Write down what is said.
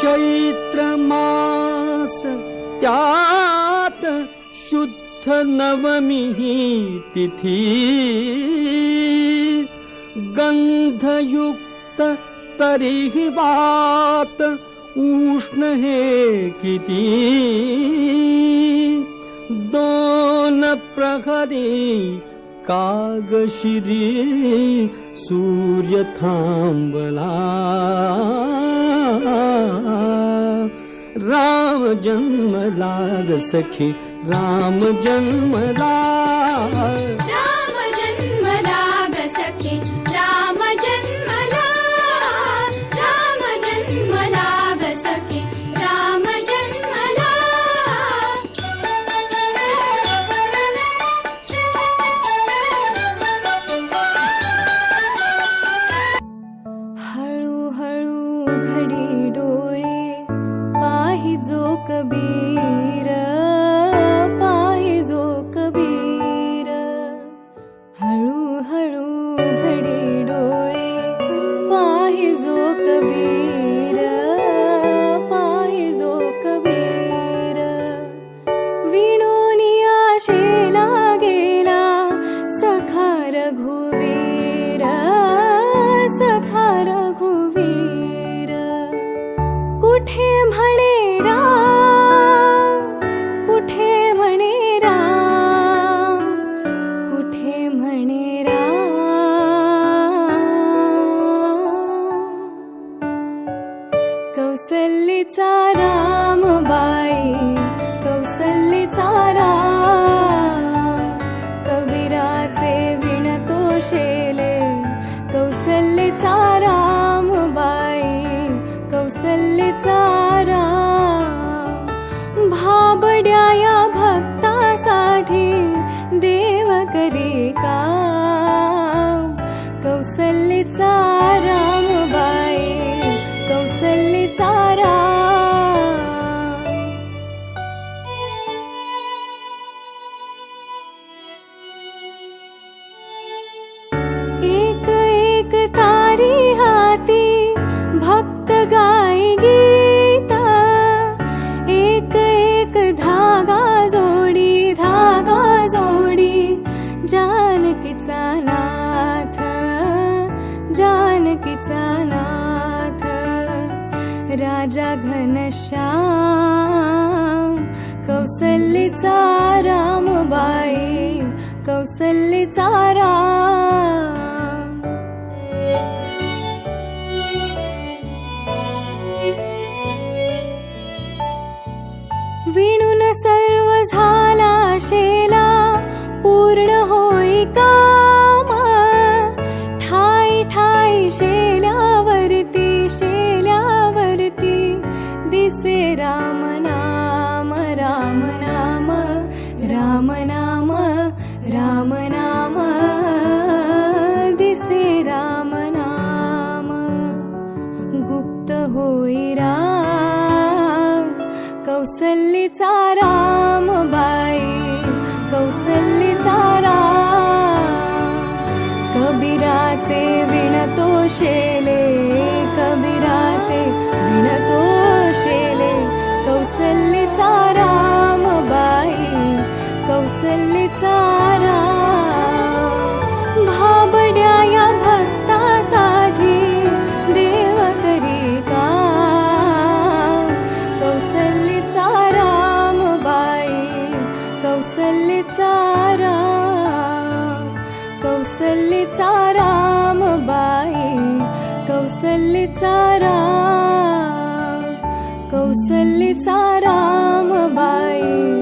चैत्र मास त्यात शुद्ध नवमी तिथी गंधयुक्त तरीही वात उष्ण हे किती दोन प्रहरी कागशिरी सूर्य थांबला राम जन्मला सखी राम जन्मला कौसल्यचा राम बाई कौसल्यचा राम. कबीराचे विणतो शेले कौसल्यचा राम बाई कौसल्यचा राम. भाबड्या या भक्तासाठी देव करी का कौसल्यचा राजा घनश्याम कौसल्यचा रामबाई कौसल्यचा राम. विणून सर्व झाला शेला पूर्ण होई का? दिसे राम नाम राम नाम राम नाम राम नाम दिसे राम नाम। गुप्त होई राम कौसल्यचा राम बाई कौसल्यचा राम। कबीराचे विणतोषे कौसल्यचा राम कौसल्यचा राम बाई कौसल्यचा राम कौसल्यचा राम बाई.